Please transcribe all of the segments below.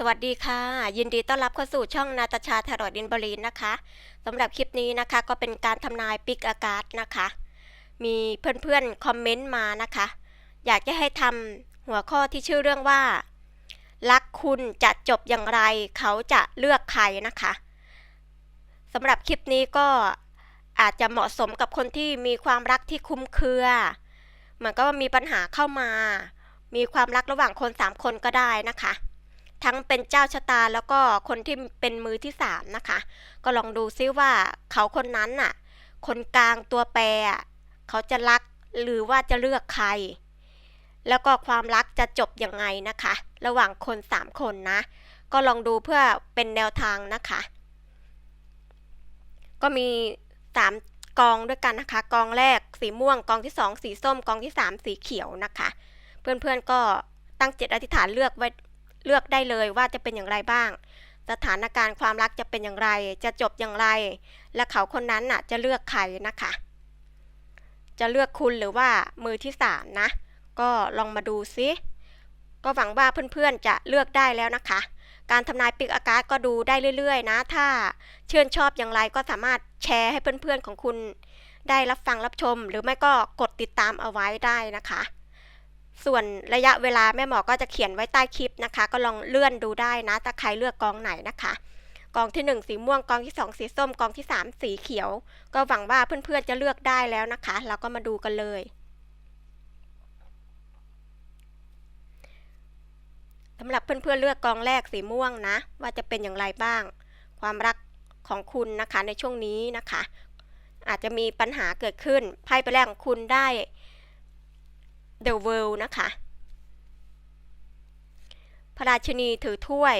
สวัสดีค่ะ ยินดีต้อนรับเข้าสู่ช่องนาตาชาทารอดดินบรีนนะคะสำหรับคลิปนี้นะคะก็เป็นการทำนายปิกอากาศนะคะ มีเพื่อนๆคอมเมนต์มานะคะ อยากจะให้ทำหัวข้อที่ชื่อเรื่องว่า รักคุณจะจบอย่างไร เขาจะเลือกใครนะคะสำหรับคลิปนี้ก็อาจจะเหมาะสมกับคนที่มีความรักที่คุ้มเครือเหมือนก็มีปัญหาเข้ามา มีความรักระหว่างคนสามคนก็ได้นะคะ ทั้งเป็นเจ้าชะตาแล้วก็คนที่เป็นมือที่สามนะคะ ก็ลองดูซิว่าเขาคนนั้นน่ะ คนกลางตัวแปรเขาจะรักหรือว่าจะเลือกใคร แล้วก็ความรักจะจบยังไงนะคะ ระหว่างคนสามคนนะ ก็ลองดูเพื่อเป็นแนวทางนะคะ ก็มีสามกองด้วยกันนะคะ กองแรกสีม่วง กองที่สองสีส้ม กองที่สามสีเขียวนะคะ เพื่อนๆก็ตั้งจิตอธิษฐานเลือกไว้ เลือกได้เลยว่าจะเป็นอย่างไรบ้าง สถานการณ์ความรักจะเป็นอย่างไร จะจบอย่างไร และเขาคนนั้นน่ะจะเลือกใครนะคะ จะเลือกคุณหรือว่ามือที่สามนะ ก็ลองมาดูซิก็หวังว่าเพื่อนๆจะเลือกได้แล้วนะคะ การทำนายปิกอากาศก็ดูได้เรื่อยๆ นะ ถ้าเชื่นชอบอย่างไรก็สามารถแชร์ให้เพื่อนๆของคุณได้รับฟังรับชม หรือไม่ก็กดติดตามเอาไว้ได้นะคะ ส่วนระยะเวลาแม่หมอก็จะเขียนไว้ใต้คลิปนะคะ ก็ลองเลื่อนดูได้นะถ้าใครเลือกกองไหนนะคะกองที่ 1 สีม่วงกองที่ 2 สีส้มกองที่ 3 สีเขียว ก็หวังว่าเพื่อนๆจะเลือกได้แล้วนะคะ เราก็มาดูกันเลย สำหรับเพื่อนๆเลือกกองแรกสีม่วงนะ ว่าจะเป็นอย่างไรบ้าง ความรักของคุณนะคะในช่วงนี้นะคะ อาจจะมีปัญหาเกิดขึ้นไพ่ใบแรกของคุณได้ The World นะคะ พระราชินีถือถ้วย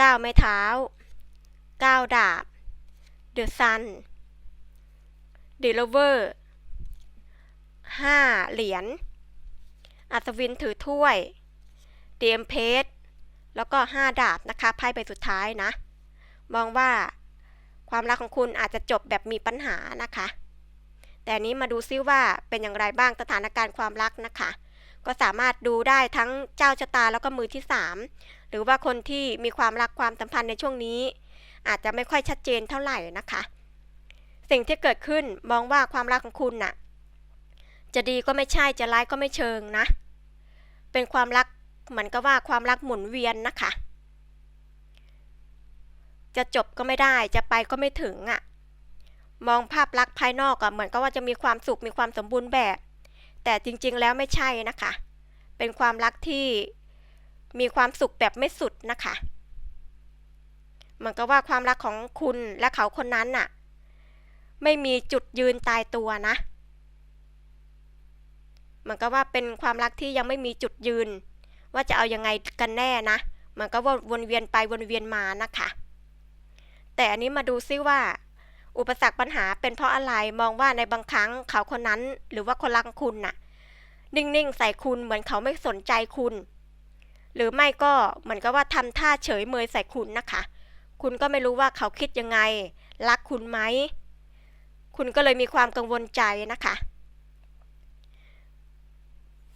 ก้าวไม้เท้า ก้าวดาบ The Sun The Lover ห้าเหรียญ อัศวินถือถ้วย The Empress แล้วก็ห้าดาบนะคะ ไพ่ใบสุดท้ายนะ มองว่าความรักของคุณอาจจะจบแบบมีปัญหานะคะ แต่นี้มาดูซิว่าเป็นอย่างไรบ้างสถานการณ์ความรักนะคะ ก็สามารถดูได้ทั้งเจ้าชะตาแล้วก็มือที่ 3 หรือว่าคนที่มีความรักความสัมพันธ์ในช่วงนี้ อาจจะไม่ค่อยชัดเจนเท่าไหร่นะคะ สิ่งที่เกิดขึ้นมองว่าความรักของคุณน่ะ จะดีก็ไม่ใช่จะร้ายก็ไม่เชิงนะ เป็นความรักเหมือนกับว่าความรักหมุนเวียนนะคะ จะจบก็ไม่ได้จะไปก็ไม่ถึงอะ มองภาพลักษณ์ภายนอกอะเหมือนกับว่าจะมีความสุขมีความสมบูรณ์แบบ แต่จริงๆแล้วไม่ใช่นะคะ เป็นความรักที่มีความสุขแบบไม่สุดนะคะเหมือนกับว่าความรักของคุณและเขาคนนั้นน่ะ ไม่มีจุดยืนตายตัวนะเหมือนกับว่าเป็นความรักที่ยังไม่มีจุดยืน ว่าจะเอายังไงกันแน่นะเหมือนกับว่าวนเวียนไปวนเวียนมานะคะ แต่อันนี้มาดูซิว่า อุปสรรคปัญหาเป็นเพราะอะไรมองว่าในบางครั้งเขาคนนั้นหรือว่าคนรักคุณน่ะ นิ่งๆ ใส่คุณเหมือนเขาไม่สนใจคุณ หรือไม่ก็เหมือนกับว่าทำท่าเฉยเมยใส่คุณนะคะ คุณก็ไม่รู้ว่าเขาคิดยังไง รักคุณไหม คุณก็เลยมีความกังวลใจนะคะ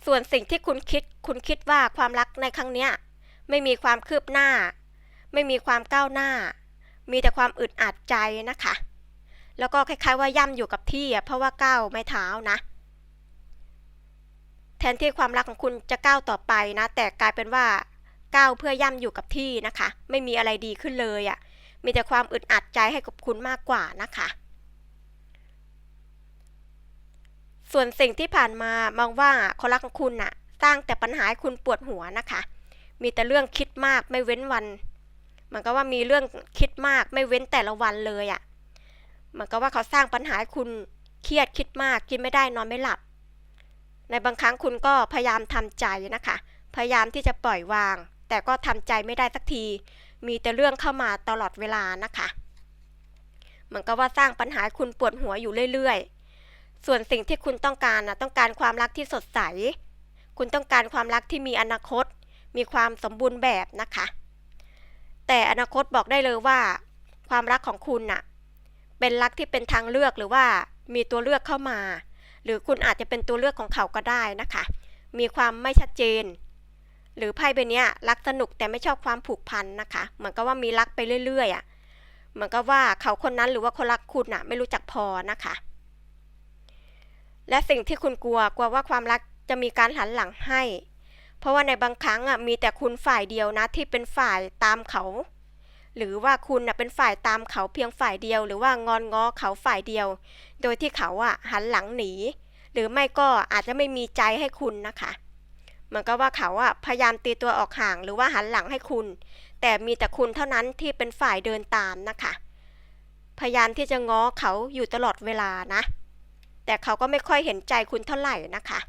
ส่วนสิ่งที่คุณคิด คุณคิดว่าความรักในครั้งเนี้ย ไม่มีความคืบหน้า ไม่มีความก้าวหน้า มีแต่ความอึดอัดใจนะคะ แล้วก็คล้ายๆว่าย่ำอยู่กับที่อะเพราะว่าก้าวไม่เท้านะ แทนที่ความรักของคุณจะก้าวต่อไปนะ แต่กลายเป็นว่าก้าวเพื่อย่ำอยู่กับที่นะคะ ไม่มีอะไรดีขึ้นเลยอะมีแต่ความอึดอัดใจให้กับคุณมากกว่านะคะ ส่วนสิ่งที่ผ่านมามองว่าคนรักของคุณน่ะ สร้างแต่ปัญหาให้คุณปวดหัวนะคะ มีแต่เรื่องคิดมากไม่เว้นวัน มันก็ว่ามีเรื่องคิดมากไม่เว้นแต่ละวันเลยอะ่ะ มันก็ว่าเขาสร้างปัญหาให้คุณเครียดคิดมากกินไม่ได้นอนไม่หลับ ในบางครั้งคุณก็พยายามทำใจนะคะ พยายามที่จะปล่อยวาง แต่ก็ทำใจไม่ได้สักที มีแต่เรื่องเข้ามาตลอดเวลานะคะมือนกับว่าสร้างปัญหาคุณปวดหัวอยู่เรื่อยๆ ส่วนสิ่งที่คุณต้องการนะต้องการความรักที่สดใส คุณต้องการความรักที่มีอนาคต มีความสมบูรณ์แบบนะคะ แต่อนาคตบอกได้เลยว่า ความรักของคุณน่ะ เป็นรักที่เป็นทางเลือกหรือว่ามีตัวเลือกเข้ามา หรือคุณอาจจะเป็นตัวเลือกของเขาก็ได้นะคะ มีความไม่ชัดเจน หรือไพ่ใบนี้รักสนุกแต่ไม่ชอบความผูกพันนะคะ เหมือนกับว่ามีรักไปเรื่อยๆอะ่ะเหมือนกับว่าเขาคนนั้นหรือว่าคนรักคุณอะไม่รู้จักพอนะคะ และสิ่งที่คุณกลัวกลัวว่าความรักจะมีการหันหลังให้ เพราะว่าในบางครั้งอะมีแต่คุณฝ่ายเดียวนะที่เป็นฝ่ายตามเขา หรือว่าคุณนะเป็นฝ่ายตามเขาเพียงฝ่ายเดียว หรือว่างอนง้อเขาฝ่ายเดียว โดยที่เขาอะหันหลังหนี หรือไม่ก็อาจจะไม่มีใจให้คุณนะคะเหมือนกับว่าเขาอะพยายามตีตัวออกห่างหรือว่าหันหลังให้คุณ แต่มีแต่คุณเท่านั้นที่เป็นฝ่ายเดินตามนะคะ พยายามที่จะง้อเขาอยู่ตลอดเวลานะ แต่เขาก็ไม่ค่อยเห็นใจคุณเท่าไหร่นะคะ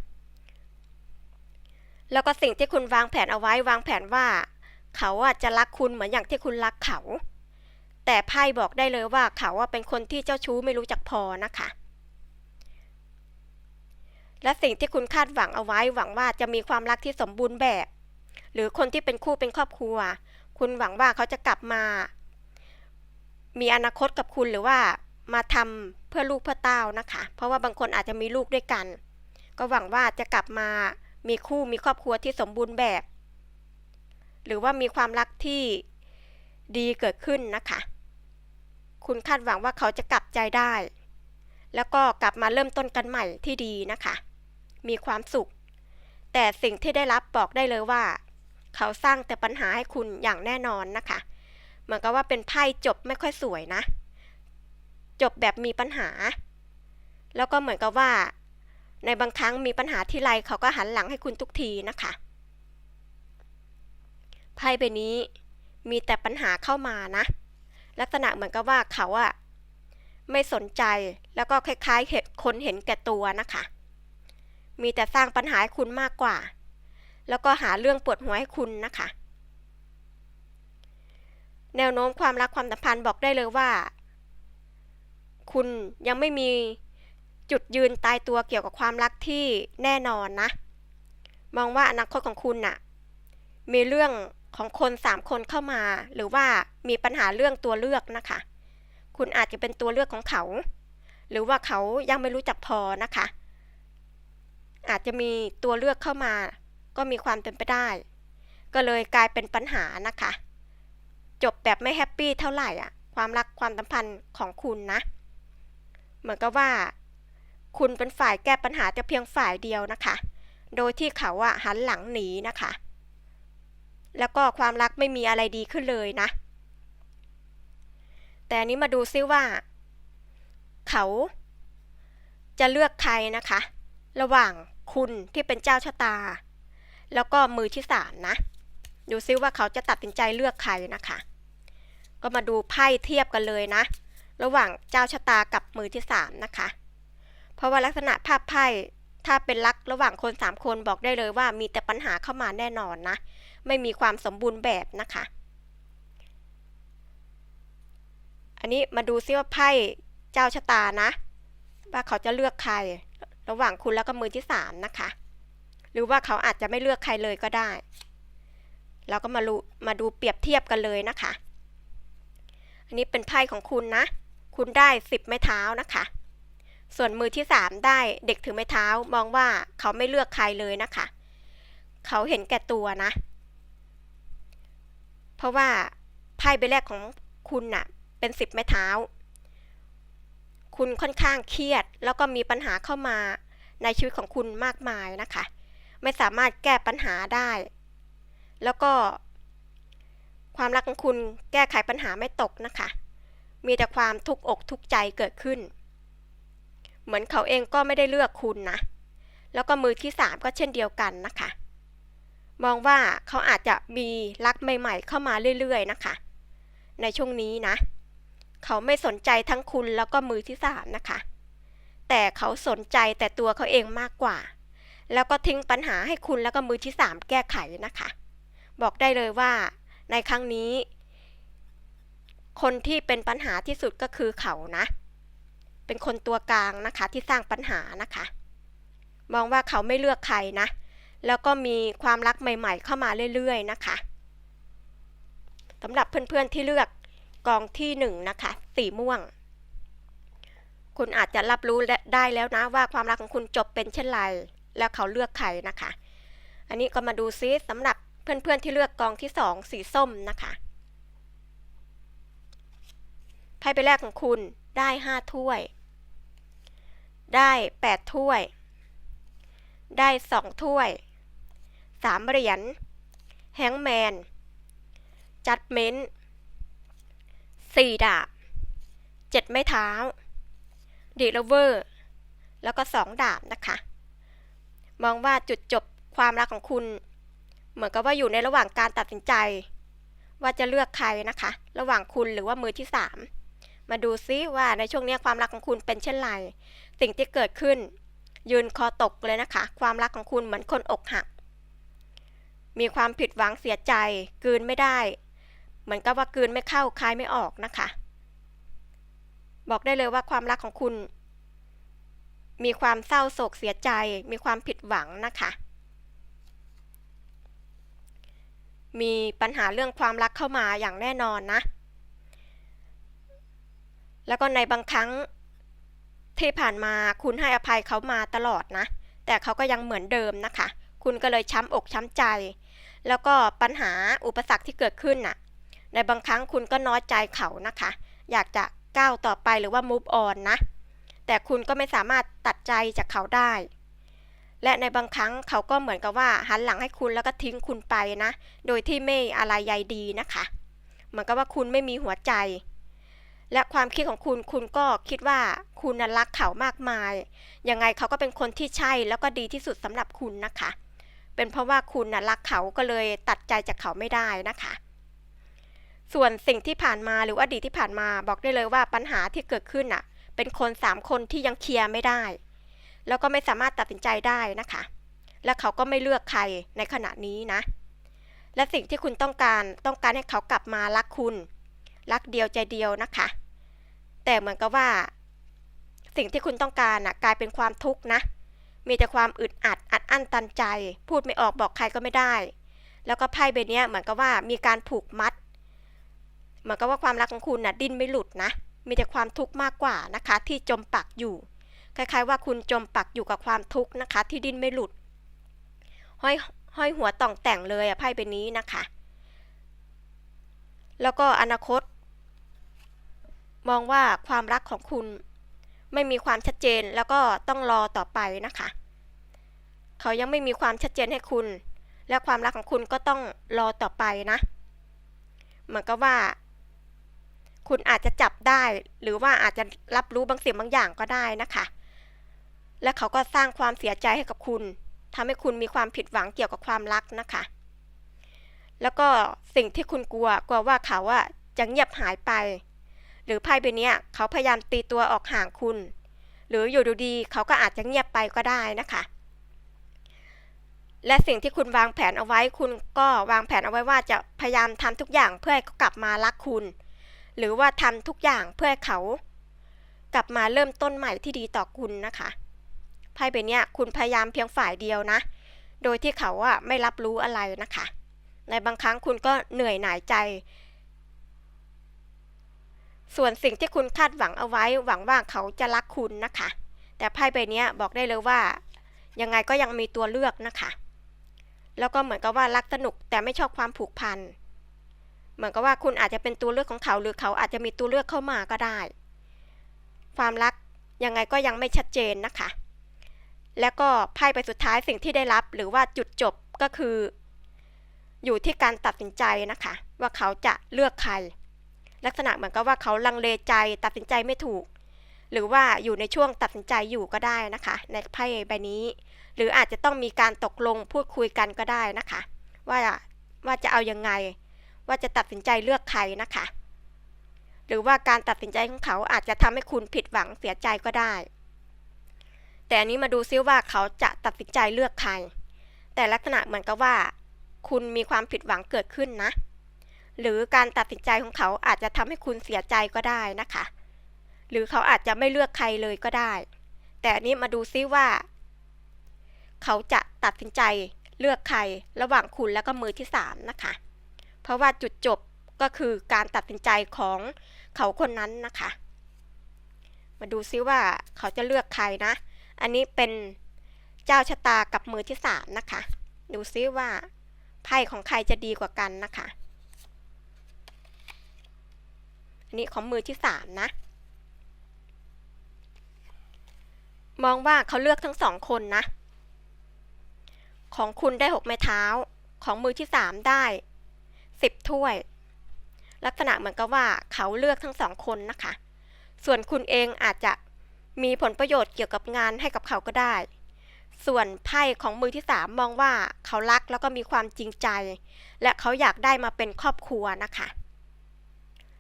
แล้วก็สิ่งที่คุณวางแผนเอาไว้วางแผนว่า เขาอะจะรักคุณเหมือนอย่างที่คุณรักเขา แต่ไพ่บอกได้เลยว่าเขาอะเป็นคนที่เจ้าชู้ไม่รู้จักพอนะคะ และสิ่งที่คุณคาดหวังเอาไว้หวังว่าจะมีความรักที่สมบูรณ์แบบ หรือคนที่เป็นคู่เป็นครอบครัว คุณหวังว่าเขาจะกลับมา มีอนาคตกับคุณหรือว่ามาทำเพื่อลูกเพื่อเต้านะคะ เพราะว่าบางคนอาจจะมีลูกด้วยกัน ก็หวังว่าจะกลับมามีคู่มีครอบครัวที่สมบูรณ์แบบ หรือว่ามีความรักที่ดีเกิดขึ้นนะคะ คุณคาดหวังว่าเขาจะกลับใจได้ แล้วก็กลับมาเริ่มต้นกันใหม่ที่ดีนะคะ มีความสุข แต่สิ่งที่ได้รับบอกได้เลยว่า เขาสร้างแต่ปัญหาให้คุณอย่างแน่นอนนะคะ เหมือนกับว่าเป็นไพ่จบไม่ค่อยสวยนะ จบแบบมีปัญหา แล้วก็เหมือนกับว่า ในบางครั้งมีปัญหาที่ไรเขาก็หันหลังให้คุณทุกทีนะคะ ไพ่ใบนี้มีแต่ปัญหาเข้ามานะ ลักษณะเหมือนกับว่าเขาอะไม่สนใจแล้วก็คล้ายๆเห็นคนเห็นแก่ตัวนะคะ มีแต่สร้างปัญหาให้คุณมากกว่า แล้วก็หาเรื่องปวดหัวให้คุณนะคะ แนวโน้มความรักความสัมพันธ์บอกได้เลยว่า คุณยังไม่มีจุดยืนตายตัวเกี่ยวกับความรักที่แน่นอนนะ มองว่าอนาคตของคุณน่ะ มีเรื่อง ของคนสามคนเข้ามา หรือว่ามีปัญหาเรื่องตัวเลือกนะคะ คุณอาจจะเป็นตัวเลือกของเขา หรือว่าเขายังไม่รู้จักพอนะคะ อาจจะมีตัวเลือกเข้ามา ก็มีความเป็นไปได้ ก็เลยกลายเป็นปัญหานะคะ จบแบบไม่แฮปปี้เท่าไหร่อะ ความรักความสัมพันธ์ของคุณนะ เหมือนกับว่า คุณเป็นฝ่ายแก้ปัญหาแต่เพียงฝ่ายเดียวนะคะ โดยที่เขาอะหันหลังหนีนะคะ แล้วก็ความรักไม่มีอะไรดีขึ้นเลยนะ แต่อันนี้มาดูซิว่า เขาจะเลือกใครนะคะ ระหว่างคุณที่เป็นเจ้าชะตา แล้วก็มือที่สามนะ ดูซิว่าเขาจะตัดสินใจเลือกใครนะคะ ก็มาดูไพ่เทียบกันเลยนะ ระหว่างเจ้าชะตากับมือที่สามนะคะ เพราะว่าลักษณะภาพไพ่ถ้าเป็นรักระหว่างคนสามคนบอกได้เลยว่ามีแต่ปัญหาเข้ามาแน่นอนนะ ไม่มีความสมบูรณ์แบบนะคะ อันนี้มาดูซิว่าไพ่เจ้าชะตานะ ว่าเขาจะเลือกใคร ระหว่างคุณแล้วก็มือที่สามนะคะ หรือว่าเขาอาจจะไม่เลือกใครเลยก็ได้ เราก็มาดูมาดูเปรียบเทียบกันเลยนะคะ อันนี้เป็นไพ่ของคุณนะ คุณได้สิบไม้เท้านะคะส่วนมือที่สามได้เด็กถือไม้เท้ามองว่าเขาไม่เลือกใครเลยนะคะ เขาเห็นแก่ตัวนะ เพราะว่าไพ่ใบแรกของคุณน่ะ เป็นสิบไม้เท้า คุณค่อนข้างเครียด แล้วก็มีปัญหาเข้ามาในชีวิตของคุณมากมายนะคะ ไม่สามารถแก้ปัญหาได้ แล้วก็ ความรักของคุณแก้ไขปัญหาไม่ตกนะคะ มีแต่ความทุกข์อกทุกข์ใจเกิดขึ้น เหมือนเขาเองก็ไม่ได้เลือกคุณนะ แล้วก็มือที่สามก็เช่นเดียวกันนะคะ มองว่าเขาอาจจะมีรักใหม่ๆ เข้ามาเรื่อยๆนะคะ ในช่วงนี้นะ เขาไม่สนใจทั้งคุณแล้วก็มือที่สามนะคะ แต่เขาสนใจแต่ตัวเขาเองมากกว่า แล้วก็ทิ้งปัญหาให้คุณแล้วก็มือที่สามแก้ไขนะคะ บอกได้เลยว่า ในครั้งนี้ คนที่เป็นปัญหาที่สุดก็คือเขานะ เป็นคนตัวกลางนะคะที่สร้างปัญหานะคะ มองว่าเขาไม่เลือกใครนะ แล้วก็มีความรักใหม่ๆ เข้ามาเรื่อยๆนะคะสำหรับเพื่อนๆที่เลือกกองที่หนึ่งนะคะสีม่วง คุณอาจจะรับรู้ได้แล้วนะว่าความรักของคุณจบเป็นเช่นไร แล้วเขาเลือกใครนะคะ อันนี้ก็มาดูซิสำหรับเพื่อนๆที่เลือกกองที่สองสีส้มนะคะไพ่ใบแรกของคุณได้ห้าถ้วย ได้แปดถ้วย ได้สองถ้วย สามเหรียญแฮงแมน จัดเมนต์สี่ดาบเจ็ดไม้เท้าดีลเวอร์ แล้วก็สองดาบนะคะ มองว่าจุดจบความรักของคุณ เหมือนกับว่าอยู่ในระหว่างการตัดสินใจ ว่าจะเลือกใครนะคะ ระหว่างคุณหรือว่ามือที่สามมาดูซิว่าในช่วงนี้ความรักของคุณเป็นเช่นไร สิ่งที่เกิดขึ้น ยืนคอตกเลยนะคะ ความรักของคุณเหมือนคนอกหัก มีความผิดหวังเสียใจกืนไม่ได้ เหมือนกับว่ากืนไม่เข้าคายไม่ออกนะคะ บอกได้เลยว่าความรักของคุณ มีความเศร้าโศกเสียใจ มีความผิดหวังนะคะ มีปัญหาเรื่องความรักเข้ามาอย่างแน่นอนนะ แล้วก็ในบางครั้งที่ผ่านมาคุณให้อภัยเขามาตลอดนะ แต่เขาก็ยังเหมือนเดิมนะคะ คุณก็เลยช้ำอกช้ำใจ แล้วก็ปัญหาอุปสรรคที่เกิดขึ้นน่ะ ในบางครั้งคุณก็น้อยใจเขานะคะ อยากจะก้าวต่อไปหรือว่า move on นะ แต่คุณก็ไม่สามารถตัดใจจากเขาได้ และในบางครั้งเขาก็เหมือนกับว่าหันหลังให้คุณแล้วก็ทิ้งคุณไปนะ โดยที่ไม่อะไรใยดีนะคะ เหมือนกับว่าคุณไม่มีหัวใจ และความคิดของคุณคุณก็คิดว่าคุณน่ะรักเขามากมาย ยังไงเขาก็เป็นคนที่ใช่แล้วก็ดีที่สุดสำหรับคุณนะคะ เป็นเพราะว่าคุณน่ะรักเขาก็เลยตัดใจจากเขาไม่ได้นะคะ ส่วนสิ่งที่ผ่านมาหรืออดีตที่ผ่านมาบอกได้เลยว่าปัญหาที่เกิดขึ้นน่ะ เป็นคนสามคนที่ยังเคลียร์ไม่ได้ แล้วก็ไม่สามารถตัดสินใจได้นะคะ และเขาก็ไม่เลือกใครในขณะนี้นะ และสิ่งที่คุณต้องการต้องการให้เขากลับมารักคุณ รักเดียวใจเดียวนะคะ แต่เหมือนกับว่า สิ่งที่คุณต้องการน่ะกลายเป็นความทุกข์นะ มีแต่ความอึดอัดอัดอั้นตันใจ พูดไม่ออกบอกใครก็ไม่ได้ แล้วก็ไพ่ใบเนี้ยเหมือนกับว่ามีการผูกมัด เหมือนกับว่าความรักของคุณน่ะดิ้นไม่หลุดนะ มีแต่ความทุกข์มากกว่านะคะ ที่จมปักอยู่ คล้ายๆ ว่าคุณจมปักอยู่กับความทุกข์นะคะ ที่ดิ้นไม่หลุด ห้อยห้อยหัวต่องแต่งเลยอะไพ่ใบนี้นะคะ แล้วก็อนาคต มองว่าความรักของคุณ ไม่มีความชัดเจนแล้วก็ต้องรอต่อไปนะคะ เขายังไม่มีความชัดเจนให้คุณ และความรักของคุณก็ต้องรอต่อไปนะ เหมือนกับว่า คุณอาจจะจับได้ หรือว่าอาจจะรับรู้บางสิ่งบางอย่างก็ได้นะคะ และเขาก็สร้างความเสียใจให้กับคุณทำให้คุณมีความผิดหวังเกี่ยวกับความรักนะคะ แล้วก็สิ่งที่คุณกลัวกลัวว่าเขาอะจะเงียบหายไป หรือไพ่ใบนี้เขาพยายามตีตัวออกห่างคุณ หรืออยู่ดีๆเขาก็อาจจะเงียบไปก็ได้นะคะ และสิ่งที่คุณวางแผนเอาไว้คุณก็วางแผนเอาไว้ว่าจะพยายามทำทุกอย่างเพื่อให้เขากลับมารักคุณ หรือว่าทำทุกอย่างเพื่อให้เขา กลับมาเริ่มต้นใหม่ที่ดีต่อคุณนะคะไพ่ใบนี้คุณพยายามเพียงฝ่ายเดียวนะ โดยที่เขาอะไม่รับรู้อะไรนะคะ ในบางครั้งคุณก็เหนื่อยหน่ายใจ ส่วนสิ่งที่คุณคาดหวังเอาไว้ หวังว่าเขาจะรักคุณนะคะ แต่ไพ่ใบนี้บอกได้เลยว่า ยังไงก็ยังมีตัวเลือกนะคะ แล้วก็เหมือนกับว่ารักสนุกแต่ไม่ชอบความผูกพัน เหมือนกับว่าคุณอาจจะเป็นตัวเลือกของเขา หรือเขาอาจจะมีตัวเลือกเข้ามาก็ได้ ความรักยังไงก็ยังไม่ชัดเจนนะคะ แล้วก็ไพ่ใบสุดท้ายสิ่งที่ได้รับหรือว่าจุดจบก็คือ อยู่ที่การตัดสินใจนะคะ ว่าเขาจะเลือกใคร ลักษณะเหมือนกับว่าเขาลังเลใจตัดสินใจไม่ถูก หรือว่าอยู่ในช่วงตัดสินใจอยู่ก็ได้นะคะ ในไพ่ใบนี้ หรืออาจจะต้องมีการตกลงพูดคุยกันก็ได้นะคะ ว่าว่าจะเอายังไง ว่าจะตัดสินใจเลือกใครนะคะ หรือว่าการตัดสินใจของเขาอาจจะทำให้คุณผิดหวังเสียใจก็ได้ แต่อันนี้มาดูซิว่าเขาจะตัดสินใจเลือกใคร แต่ลักษณะเหมือนกับว่า คุณมีความผิดหวังเกิดขึ้นนะ หรือการตัดสินใจของเขาอาจจะทำให้คุณเสียใจก็ได้นะคะ หรือเขาอาจจะไม่เลือกใครเลยก็ได้ แต่อันนี้มาดูซิว่า เขาจะตัดสินใจเลือกใครระหว่างคุณแล้วก็มือที่สามนะคะ เพราะว่าจุดจบก็คือการตัดสินใจของเขาคนนั้นนะคะ มาดูซิว่าเขาจะเลือกใครนะ อันนี้เป็นเจ้าชะตากับมือที่สามนะคะ ดูซิว่าไพ่ของใครจะดีกว่ากันนะคะ อันนี้ของมือที่สามนะ มองว่าเขาเลือกทั้งสองคนนะ ของคุณได้หกไม้เท้า ของมือที่สามได้สิบถ้วย ลักษณะเหมือนกับว่าเขาเลือกทั้งสองคนนะคะ ส่วนคุณเองอาจจะมีผลประโยชน์เกี่ยวกับงานให้กับเขาก็ได้ ส่วนไพ่ของมือที่สามมองว่าเขารักแล้วก็มีความจริงใจ และเขาอยากได้มาเป็นครอบครัวนะคะ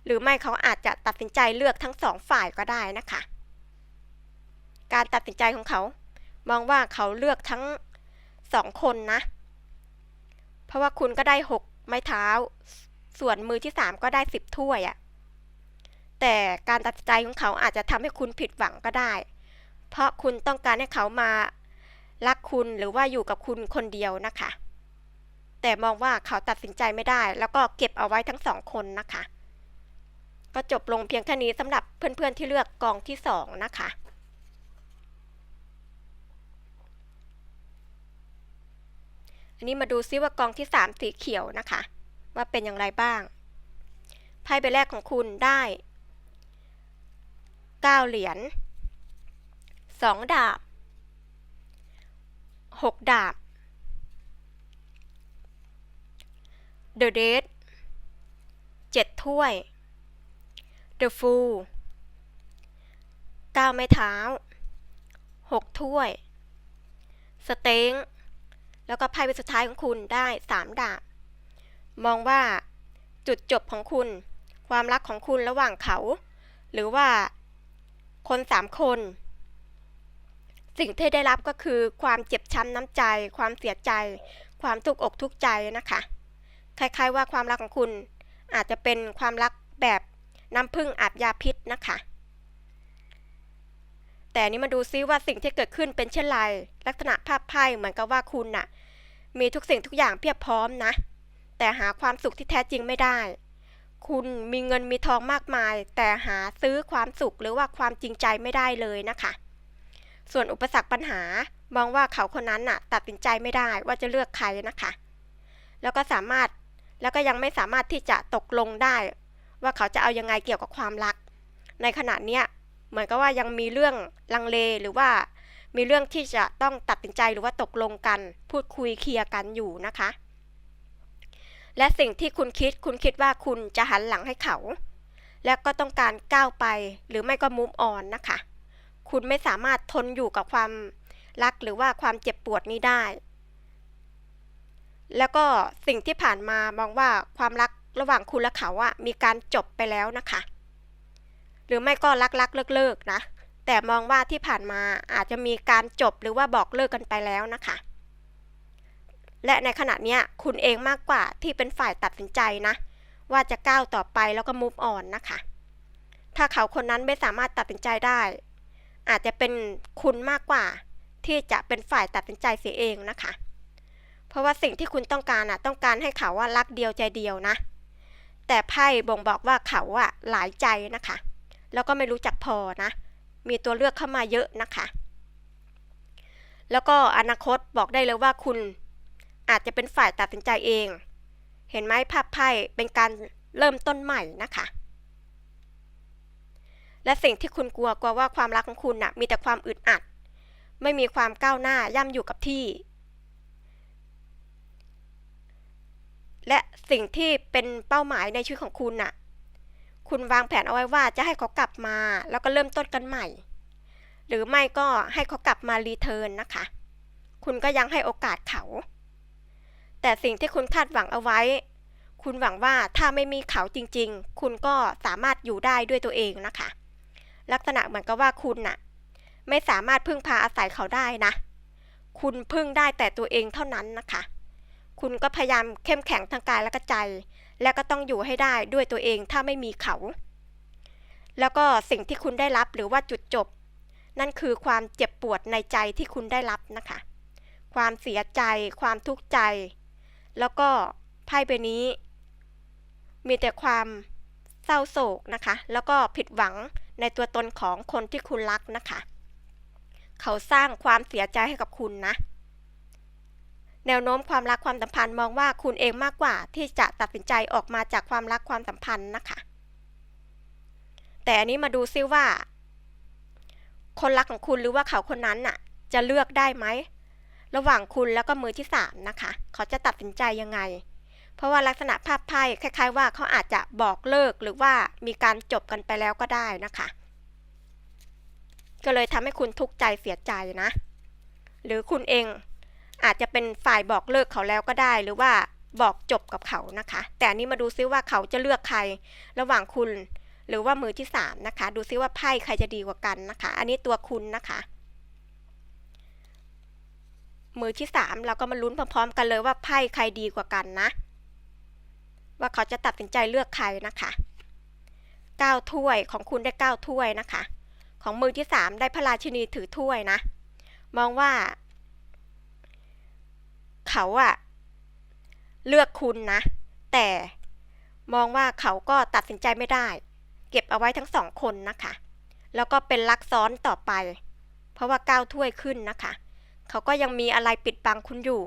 หรือไม่เขาอาจจะตัดสินใจเลือกทั้งสองฝ่ายก็ได้นะคะ การตัดสินใจของเขา มองว่าเขาเลือกทั้งสองคนนะ เพราะว่าคุณก็ได้หกไม้เท้า ส่วนมือที่สามก็ได้สิบถ้วยอะ่ะแต่การตัดสินใจของเขาอาจจะทำให้คุณผิดหวังก็ได้ เพราะคุณต้องการให้เขามารักคุณหรือว่าอยู่กับคุณคนเดียวนะคะ แต่มองว่าเขาตัดสินใจไม่ได้ แล้วก็เก็บเอาไว้ทั้งสองคนนะคะ ก็จบลงเพียงแค่นี้สำหรับเพื่อนๆที่เลือกกองที่สองนะคะอันนี้มาดูซิว่ากองที่สามสีเขียวนะคะ ว่าเป็นอย่างไรบ้าง ไพ่ใบแรกของคุณได้เก้าเหรียญสองดาบหกดาบ The Dead เจ็ดถ้วย The Fool เก้าไม้เท้าหกถ้วย สเต็งแล้วก็ไพ่ใบสุดท้ายของคุณได้สามดาบ มองว่าจุดจบของคุณ ความรักของคุณระหว่างเขา หรือว่าคนสามคน สิ่งที่ได้รับก็คือความเจ็บช้ำน้ำใจ ความเสียใจ ความทุกอกทุกใจนะคะ คล้ายๆว่าความรักของคุณอาจจะเป็นความรักแบบ น้ำพึ่งอาบยาพิษนะคะ แต่นี้มาดูซิว่าสิ่งที่เกิดขึ้นเป็นเช่นไร ลักษณะภาพไพ่เหมือนกับว่าคุณน่ะ มีทุกสิ่งทุกอย่างเพียบพร้อมนะ แต่หาความสุขที่แท้จริงไม่ได้ คุณมีเงินมีทองมากมาย แต่หาซื้อความสุขหรือว่าความจริงใจไม่ได้เลยนะคะ ส่วนอุปสรรคปัญหามองว่าเขาคนนั้นน่ะ ตัดสินใจไม่ได้ว่าจะเลือกใครนะคะ แล้วก็สามารถแล้วก็ยังไม่สามารถที่จะตกลงได้ ว่าเขาจะเอายังไงเกี่ยวกับความรัก ในขณะเนี้ยเหมือนกับว่ายังมีเรื่องลังเลหรือว่ามีเรื่องที่จะต้องตัดสินใจหรือว่าตกลงกัน พูดคุยเคลียร์กันอยู่นะคะ และสิ่งที่คุณคิดคุณคิดว่าคุณจะหันหลังให้เขา และก็ต้องการก้าวไปหรือไม่ก็มุมอ่อนนะคะ คุณไม่สามารถทนอยู่กับความรักหรือว่าความเจ็บปวดนี้ได้ แล้วก็สิ่งที่ผ่านมามองว่าความรัก ระหว่างคุณและเขาอะมีการจบไปแล้วนะคะ หรือไม่ก็รักรักเลิกเลิกนะ แต่มองว่าที่ผ่านมาอาจจะมีการจบหรือว่าบอกเลิกกันไปแล้วนะคะ และในขณะนี้คุณเองมากกว่าที่เป็นฝ่ายตัดสินใจนะ ว่าจะก้าวต่อไปแล้วก็มุฟออนนะคะ ถ้าเขาคนนั้นไม่สามารถตัดสินใจได้ อาจจะเป็นคุณมากกว่าที่จะเป็นฝ่ายตัดสินใจเสียเองนะคะ เพราะว่าสิ่งที่คุณต้องการอะต้องการให้เขาว่ารักเดียวใจเดียวนะ แต่ไพ่บ่งบอกว่าเขาอะหลายใจนะคะ แล้วก็ไม่รู้จักพอนะ มีตัวเลือกเข้ามาเยอะนะคะ แล้วก็อนาคตบอกได้เลยว่าคุณอาจจะเป็นฝ่ายตัดสินใจเอง เห็นไหมภาพไพ่เป็นการเริ่มต้นใหม่นะคะ และสิ่งที่คุณกลัวกลัวว่าความรักของคุณน่ะมีแต่ความอึดอัด ไม่มีความก้าวหน้าย่ำอยู่กับที่ และสิ่งที่เป็นเป้าหมายในชีวิตของคุณน่ะ คุณวางแผนเอาไว้ว่าจะให้เขากลับมา แล้วก็เริ่มต้นกันใหม่ หรือไม่ก็ให้เขากลับมารีเทิร์นนะคะ คุณก็ยังให้โอกาสเขา แต่สิ่งที่คุณคาดหวังเอาไว้ คุณหวังว่าถ้าไม่มีเขาจริง ๆ คุณก็สามารถอยู่ได้ด้วยตัวเองนะคะ ลักษณะเหมือนกับว่าคุณน่ะ ไม่สามารถพึ่งพาอาศัยเขาได้นะ คุณพึ่งได้แต่ตัวเองเท่านั้นนะคะ คุณก็พยายามเข้มแข็งทางกายและก็ใจ และก็ต้องอยู่ให้ได้ด้วยตัวเองถ้าไม่มีเขา แล้วก็สิ่งที่คุณได้รับหรือว่าจุดจบ นั่นคือความเจ็บปวดในใจที่คุณได้รับนะคะ ความเสียใจ ความทุกข์ใจ แล้วก็ไพ่ใบนี้ มีแต่ความเศร้าโศกนะคะ แล้วก็ผิดหวังในตัวตนของคนที่คุณรักนะคะ เขาสร้างความเสียใจให้กับคุณนะ แนวโน้มความรักความสัมพันธ์มองว่าคุณเองมากกว่าที่จะตัดสินใจออกมาจากความรักความสัมพันธ์นะคะ แต่อันนี้มาดูซิว่า คนรักของคุณหรือว่าเขาคนนั้นน่ะ จะเลือกได้ไหมระหว่างคุณแล้วก็มือที่สามนะคะ เขาจะตัดสินใจยังไง เพราะว่าลักษณะภาพไพ่คล้าย ๆ ว่าเขาอาจจะบอกเลิกหรือว่ามีการจบกันไปแล้วก็ได้นะคะ ก็เลยทำให้คุณทุกข์ใจเสียใจนะ หรือคุณเอง อาจจะเป็นฝ่ายบอกเลิกเขาแล้วก็ได้ หรือว่าบอกจบกับเขานะคะ แต่อันนี้มาดูซิว่าเขาจะเลือกใครระหว่างคุณ หรือว่ามือที่สามนะคะ ดูซิว่าไพ่ใครจะดีกว่ากันนะคะ อันนี้ตัวคุณนะคะ มือที่สามเราก็มาลุ้นพร้อมๆ กันเลยว่าไพ่ใครดีกว่ากันนะ ว่าเขาจะตัดสินใจเลือกใครนะคะเก้าถ้วยของคุณได้เก้าถ้วยนะคะ ของมือที่สามได้พระราชินีถือถ้วยนะ มองว่า เขาอะเลือกคุณนะ แต่มองว่าเขาก็ตัดสินใจไม่ได้ เก็บเอาไว้ทั้งสองคนนะคะ แล้วก็เป็นรักซ้อนต่อไป เพราะว่าก้าวถ้วยขึ้นนะคะ เขาก็ยังมีอะไรปิดบังคุณอยู่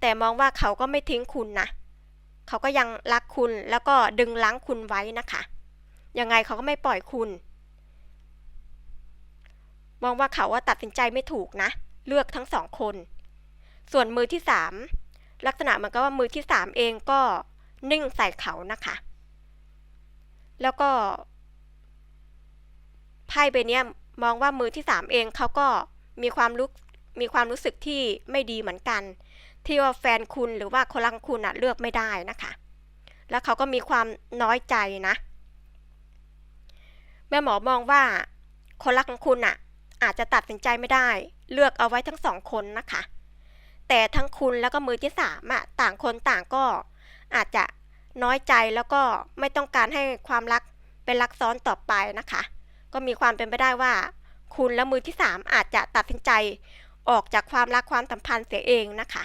แต่มองว่าเขาก็ไม่ทิ้งคุณนะ เขาก็ยังรักคุณแล้วก็ดึงล้างคุณไว้นะคะ ยังไงเขาก็ไม่ปล่อยคุณ มองว่าเขาว่าตัดสินใจไม่ถูกนะ เลือกทั้งสองคน ส่วนมือที่สามลักษณะมือนกับว่ามือที่สามเองก็นิ่งใส่เขานะคะ แล้วก็ไพ่ใบนี้มองว่ามือที่สามเองเขาก็มีความรู้มีความรู้สึกที่ไม่ดีเหมือนกัน ที่ว่าแฟนคุณหรือว่าคนรักคุณอะเลือกไม่ได้นะคะ แล้วเขาก็มีความน้อยใจนะ แม่หมอมองว่าคนรักของคุณอะอาจจะตัดสินใจไม่ได้ เลือกเอาไว้ทั้งสองคนนะคะ แต่ทั้งคุณแล้วก็มือที่สามอะต่างคนต่างก็อาจจะน้อยใจแล้วก็ไม่ต้องการให้ความรักเป็นรักซ้อนต่อไปนะคะ ก็มีความเป็นไปได้ว่า คุณและมือที่สามอาจจะตัดสินใจออกจากความรักความสัมพันธ์เสียเองนะคะ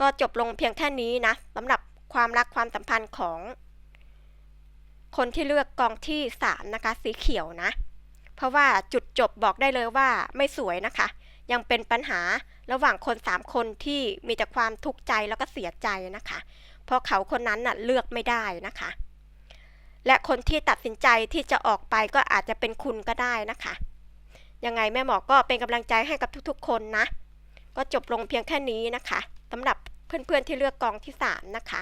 ก็จบลงเพียงแค่นี้นะสำหรับความรักความสัมพันธ์ของคนที่เลือกกองที่สามนะคะ สีเขียวนะ เพราะว่าจุดจบบอกได้เลยว่าไม่สวยนะคะ ยังเป็นปัญหาระหว่างคนสามคนที่มีแต่ความทุกข์ใจแล้วก็เสียใจนะคะ เพราะเขาคนนั้นน่ะเลือกไม่ได้นะคะ และคนที่ตัดสินใจที่จะออกไปก็อาจจะเป็นคุณก็ได้นะคะ ยังไงแม่หมอก็เป็นกำลังใจให้กับทุกๆ คนนะ ก็จบลงเพียงแค่นี้นะคะสำหรับเพื่อนๆที่เลือกกองที่สามนะคะ